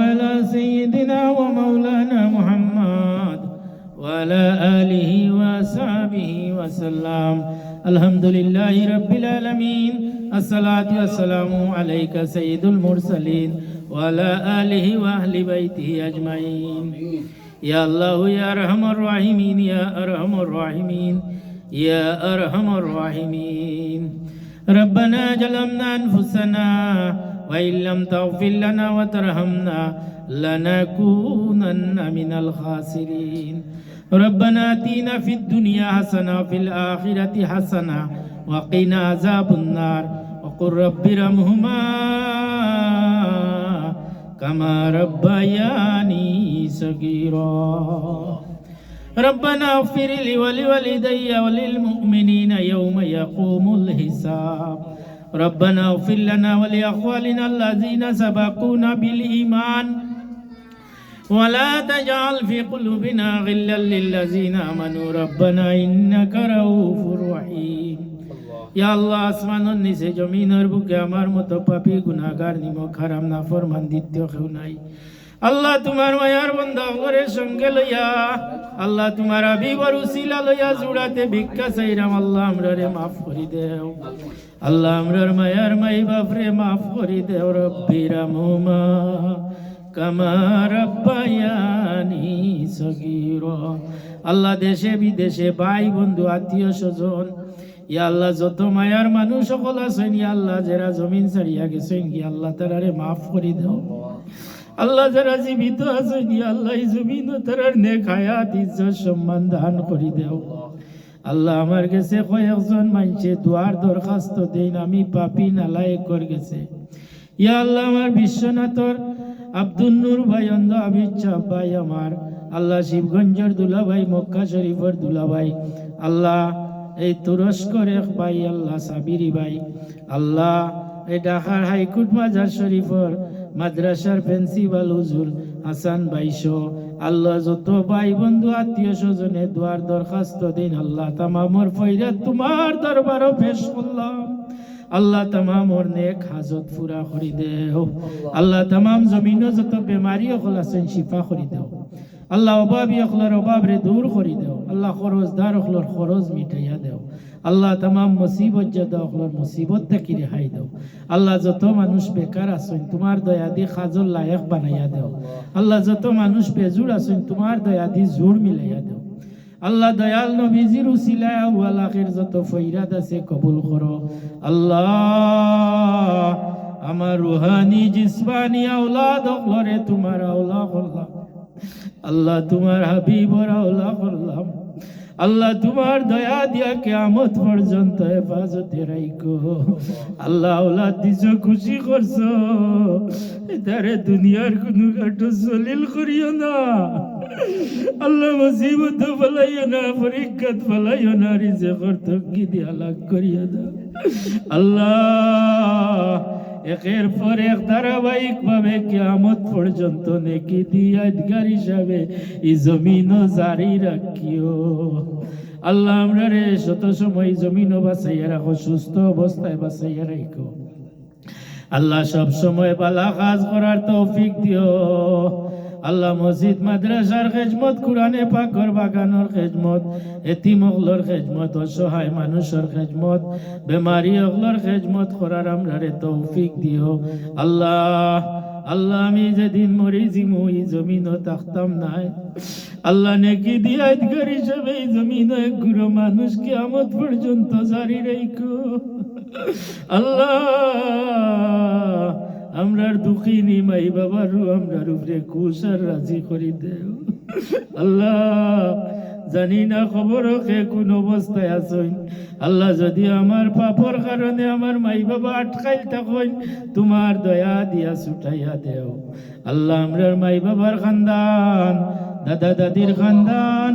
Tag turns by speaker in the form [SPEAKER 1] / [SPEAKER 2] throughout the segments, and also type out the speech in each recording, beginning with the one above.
[SPEAKER 1] على سيدنا ومولانا محمد وعلى آله وصحبه وسلم. الحمد لله رب العالمين الصلاة والسلام عليك سيد المرسلين وعلى آله وأهل بيته أجمعين يا الله يا أرحم الراحمين يا أرحم الراحمين يا أرحم الراحمين ربنا ظلمنا أنفسنا وإن لم تغفر لنا وترحمنا لنكونن من الخاسرين. ربنا آتنا في الدنيا حسنة وفي الآخرة حسنة وقنا عذاب النار. وقل رب ارحمهما كما ربياني صغيرا. ربنا اغفر لي ولوالدي وللمؤمنين يوم يقوم الحساب. ربنا اغفر لنا ولإخواننا الذين سبقونا بالإيمان ولا تجعل في قلوبنا غلا للذين آمنوا ربنا إنك رؤوف رحيم ইয়া আল্লাহ আসমানের নিচে জমিনের বুকে আমার মতো পাপী গুনাহগার নিমক হারাম না ফরমান দ্বিতীয় কেউ নাই আল্লাহ তোমার মায়ার বন্ধা ঘরের সঙ্গে লইয়া, আল্লাহ তোমার আবিবর উসিলা লইয়া জুড়াতে ভিক্ষা চাইরাম। আল্লাহ আমরা রে মাফ করি দেও। আল্লাহ আমরার মায়ার মাই বাপরে মাফ করি দেও রব্বিরা মুমা কামা রব্বায়ানি সগীরা। আল্লাহ দেশে বিদেশে ভাই, বন্ধু, আত্মীয়, স্বজন, ইয়া আল্লাহ যত মায়ার মানুষ সকল আছেন, ইয়া আল্লাহ যারা জমিন ছাড়িয়া গেছেন, ইয়া আল্লাহ তারারে মাফ করে দাও। আল্লাহ যারা জীবিত আছে আল্লাহ জমিন তারার নেক ইজ্জত, সম্মান দান করে দাও। আল্লাহ আমার কাছে কয়েকজন মানছে দুয়ার দরখাস্ত দেন, আমি পাপি নালায়ক কর গেছে। ইয়া আল্লাহ আমার বিশ্বনাথর আব্দুল নূর ভাই, অন্ধ আবিচ্ছা ভাই আমার, আল্লাহ শিবগঞ্জের দুলাভাই, মক্কা শরীফের দুলাভাই, আল্লাহ এই তুরস্কর এক ভাই, আল্লাহ সাবিরি ভাই, আল্লাহ এই ঢাকার হাইকোর্ট মাজার শরীফর মাদ্রাসার প্রিন্সিপাল হুজুর হাসান বাইশো। আল্লাহ যত ভাই বন্ধু আত্মীয় স্বজনে দোয়ার দরখাস্ত দিন, আল্লাহ তামামর ফইরা তোমার দরবারও পেশ করলাম। আল্লাহ তামাম ওর নেক হাজত ফুরা করি দেও। আল্লাহ তামাম জমিনও যত বেমারি অকল আছেন শিফা করি দেও। আল্লাহ অভাবী অকলার অভাব রে দূর করি দেও। আল্লাহ খরচদার অকলার খরচ মিটাইয়া দেও। আল্লাহ তামাম মুসিবত যাদা অকলার মুসিবত থেকে রেহাই দেও। আল্লাহ যত মানুষ বেকার আছেন, তোমার দয়া দি খাজল লায়ক বানাইয়া দেও। আল্লাহ যত মানুষ বেজুর আছেন, তোমার দয়া দি জোর মিলাইয়া দেও। আল্লাহ দয়াল নবীজির উসিলায় আউয়াল যত ফইরাত আছে কবুল করো। আল্লাহ, আমার রুহানি জিসমানি আওলাদ অকলরে তোমার আওলা করলাম আল্লাহ তোমার হাবিবর আওলা করলাম আল্লাহ তোমার দয়া দিয়া কেয়ামত পর্যন্ত হেফাজতে রাইকো আল্লাহ আওলাদ দিছ, খুশি করছ। তারে দুনিয়ার কোনো কাটো জলিল করিও না। আল্লাহ মুসিবত ফলাইও না পরীক্ষাত ফলাইও না রিজেকর তকি দিয়া লাগ করিয়া দাও আল্লাহ একের পর এক ধারাবাহিক ভাবে কেমন পর্যন্ত নেকি দিয়াদগার হিসাবে এই জমিন জারি রাখিও। আল্লাহ আমরা রে শত সময় জমিন বাঁচাইয়া রাখো, সুস্থ অবস্থায় বাঁচাইয়া রাখো আল্লাহ সব সময় বালা কাজ করার তৌফিক দিও। আল্লাহ মসজিদ, মাদ্রাসার খেজমত, কোরআনে পাকর বাগানোর খেজমত, এতিম অগলর খেজমত, অসহায় মানুষের খেজমত, বেমারি অগলর খেজমত করার আমরা রে তৌফিক দিও। আল্লাহ আল্লাহ আমি যেদিন মরি জিমু এই জমিনও থাকতাম নাই। আল্লাহ নেকি দিয়া ইদগার হিসাবে এই জমিন এক গুরু মানুষ কিয়ামত পর্যন্ত জারি রেখো আল্লাহ আমরার দুঃখী নিমাই বাবার আমরার উপরে কুসার রাজি করি দেও। আল্লাহ, জানি না খবর কে কোন অবস্থায় আছেন। আল্লাহ, যদি আমার পাপর কারণে আমার মাই বাবা আটকাইল তখন তোমার দয়া দিয়া ছুটাইয়া দেও। আল্লাহ, আমরার মাই বাবার খানদান, দাদা দাদির খানদান,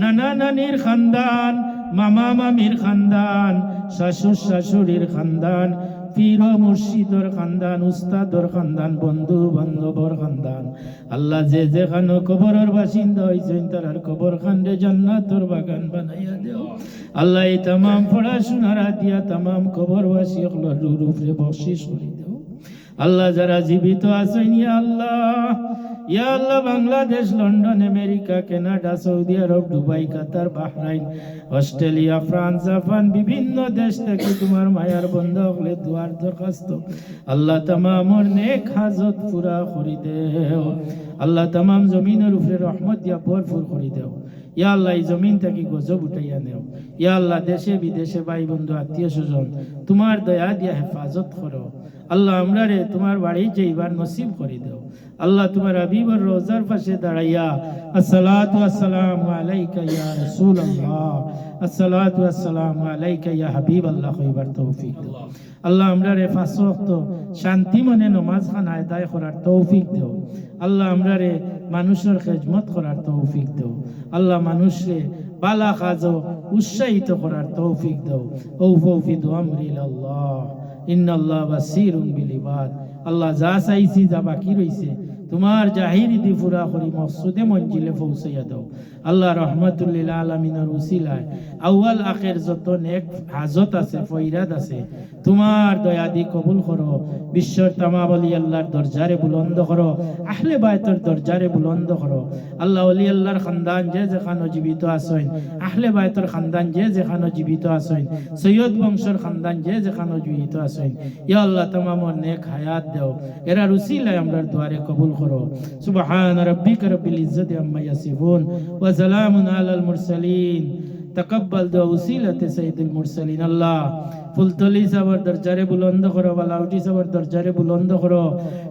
[SPEAKER 1] নানা নানির খানদান, মামা মামির খানদান, শাশুর শাশুড়ির খানদান পীর মুর্শিদর খানদান, উস্তাদর খানদান বন্ধু বান্ধবর খানদান। আল্লাহ যে যেখানো কবরের বাসিন্দা হয়েছেন তার কবর খান্ডে জান্নাতর বাগান বানাইয়া দেও। আল্লাহ এই তামাম পড়াশোনার দিয়া তামাম কবরবাসী অকলর উপরে বকশিস করে দেও আল্লাহ যারা জীবিত আছেন আল্লাহ ইয়া Bangladesh, London, America, Canada, Saudi Arab, Dubai, Qatar, Bahrain, Australia, France, Japan, বিভিন্ন দেশ থেকে তোমার মায়ার বন্ধ হলে দুয়ার দরখাস্ত। আল্লাহ তামামর নেক হাজত পুরা করি দেও। আল্লাহ তামাম জমিনের উপরে রহমত দিয়া ভরপুর করি দেও। ইয়া আল্লাহ, এই জমিন থেকে গজব উঠাইয়া নেও। ইয়া আল্লাহ, দেশে বিদেশে ভাই বন্ধু আত্মীয় স্বজন, তোমার দয়া দিয়া হেফাজত করো। আল্লাহ, আমরা রে তোমার বাড়ি যাইবার নসিব করে দেও। আল্লাহ তোমার হাবিবর রোজার পাশে দাঁড়াইয়া, আসসালাতু আসসালামু আলাইকা ইয়া রাসূলুল্লাহ, আসসালাতু আসসালামু আলাইকা ইয়া হাবিবাল্লাহ কইবার তৌফিক আল্লাহ আমরা রে পাঁচ ওয়াক্ত শান্তি মনে নমাজ খান আদায় করার তৌফিক দেও। আল্লাহ আমরা রে মানুষের খেজমত করার তৌফিক দেও। আল্লাহ মানুষরে বালা কাজও উৎসাহিত করার তৌফিক দেও। ও ফৌফিদ আমরিল আল্লাহ। ইন্নাল্লাহ বাসিরুম বিল ইবাদ আল্লাহ যা চাইছি যা বাকি রইছে তোমার জাহিরি দি ফুরা করি মকসুদে মঞ্জিলে পৌঁছাইয়া দাও। আল্লাহ রহমতুল্লিল আলমিনের উসিলায় আউয়াল আখের যত নেক হাজত আছে ফৈরাদ আছে, তোমার দয়া দি কবুল করো। বিশ্বর তামা বলি আল্লাহর দরজারে বুলন্দ করো। আহলে বায়তর দরজারে বুলন্দ করো। আল্লাহ অলি আল্লাহর খানদান যে যেখানো জীবিত আসেন আহলে বায়তর খানদান যে যেখানো জীবিত আসেন সৈয়দ বংশর খানদান যে যেখানো জীবিত আসেন ইয়া আল্লাহ তামামর নেক হায়াত দেও। এরা রুসিলায় আমরার দুয়ারে কবুল করো সুবহান রাব্বিকা রাব্বিল ইজ্জাতি আম্মা ইয়াসিফুন ওয়া সালামুন আলাল মুরসালিন। তকব্বাল দোয়া উসিলাতে সাইদুল মুরসালিন, আল্লাহ। ফুলতলি সাবর দরজারে বুলন্দ করো বালাউটি সাবর দরজারে বুলন্দ করো।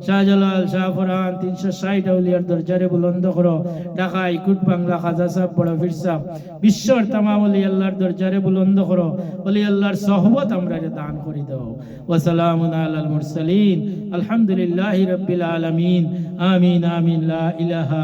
[SPEAKER 1] শাহজালাল শাহ ফরহান তিনশো ষাট আউলিয়ার দরজারে বুলন্দ করো। ঢাকা ইকুট বাংলা, খাজা সাহ বড় ফির সাহ বিশ্বর তামাম অলি আল্লাহর দরজারে বুলন্দ করো। অলি আল্লাহর সহবত আমরা দান করে দাও। ওসালামুন আলাল মুরসালিন, আলহামদুলিল্লাহ রবিল আলমিন। আমিন আমিন, লা ইলাহা